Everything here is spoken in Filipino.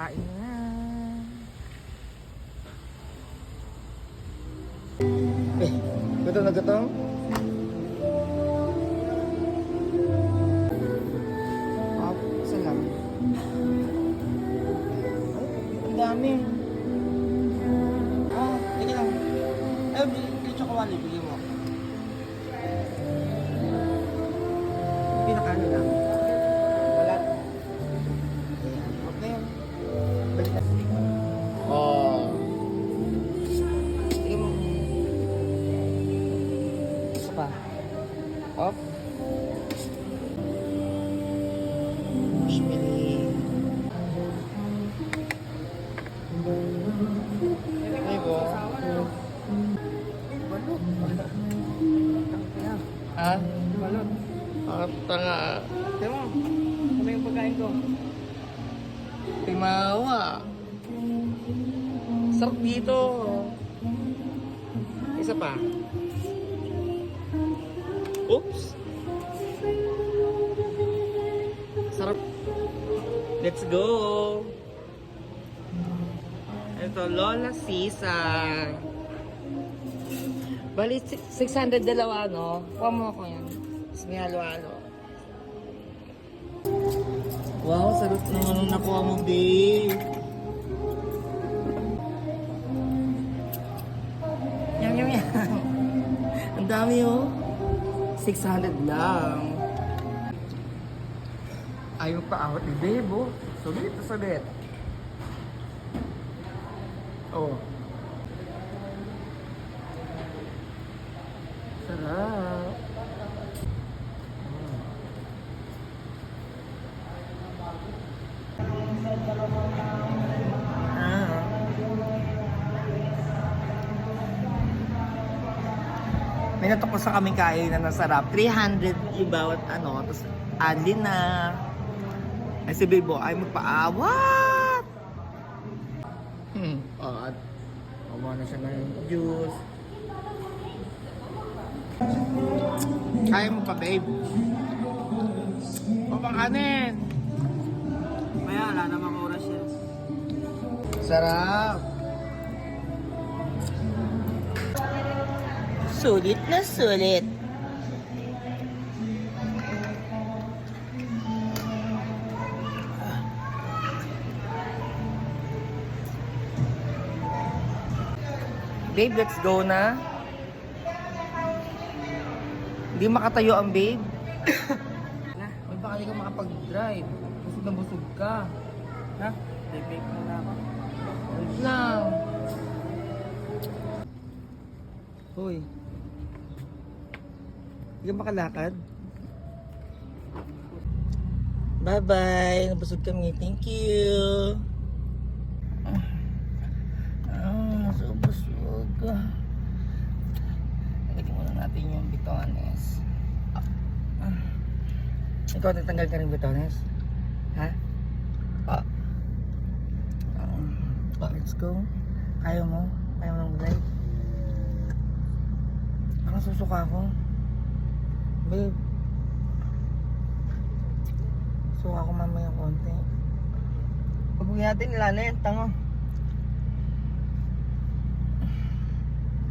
Kain na. Eh, gutom na gutom? Lang. Ay, ang dami. Ah, sige lang. Eh, bigyan chocolate, bigyan mo. Pinakaano lang. Up. Ha? Balot. Ah, tanga. Tiyan mo, kami yung pagkain ko. Timawa. Sarap dito. Isa pa. Oops. Sarap. Let's go. Ito, Lola Sisa. Bali, si- 600 dalawa, no? Kuha mo ako yan. Tapos may halo-halo. Wow, sarap naman nung nakuha mo, babe. Yum, yum, yum. Ang dami, oh. 600 lang. Ayaw pa awat ni babe, oh. Sulit sulit. Oh. Sarap. Ah. May natok sa kaming kain na nasarap. 300 yung bawat ano. Tapos adli na. Ay si Bibo ay magpaawat. Hmm. Oh, at kumuha na siya ng juice. Kaya mo pa, babe. O. Kaya wala namang oras yan. Sarap. Sulit na sulit. Babe, let's go na. Hindi makatayo ang babe. Na, Ay, baka hindi ka makapag-drive. Busog na busog ka. ha? Bake na na ako. Wait lang. Hoy. Hindi ka makalakad? Bye-bye. Nabusog kami. Thank you. Ah, so busog. Lagyan muna natin yung bitones. Ah. Ikaw, natanggal ka rin bitones? Ha? Ah. Ah, let's go. Kaya mo? Kaya mo ng drive? Parang susuka ako. Babe. Suka ako mamaya konti. Huwag natin nila na yan, tango.